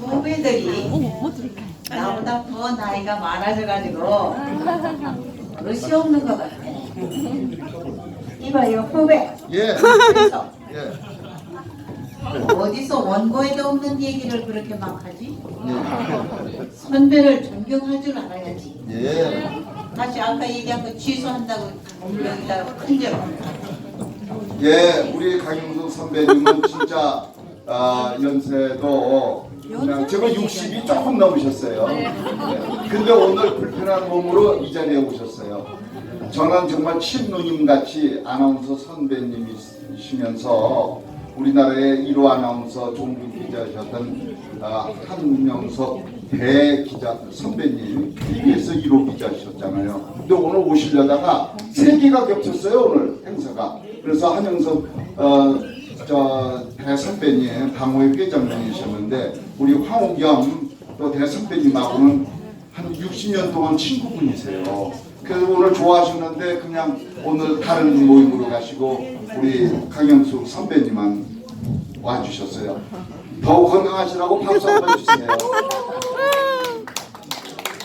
후배들이 나보다 더 나이가 많아져가지고 버릇이 없는 것 같아. 이봐요 후배. 예. 그래서 예. 어디서 원고에도 없는 얘기를 그렇게 막 하지? 예. 선배를 존경할 줄 알아야지. 예. 다시 아까 얘기한 거 취소한다고 여기다가 큰절 예, 우리 강영석 선배님은 진짜 아, 연세도 제가 60이 조금 넘으셨어요. 예. 근데 오늘 불편한 몸으로 이 자리에 오셨어요. 저는 정말 친누님 같이 아나운서 선배님이시면서 우리나라의 1호 아나운서 종군 기자셨던 아, 한명석 대 기자 선배님 TBS 1호 기자셨잖아요. 근데 오늘 오시려다가 세 개가 겹쳤어요 오늘 행사가. 그래서 한영석 어, 저 대선배님 당호회 회장님이셨는데 우리 황우겸 또 대선배님하고는 한 60년 동안 친구분이세요. 그래서 오늘 좋아하시는데 그냥 오늘 다른 모임으로 가시고 우리 강영숙 선배님만 와주셨어요. 더욱 건강하시라고 박수 한번 주세요.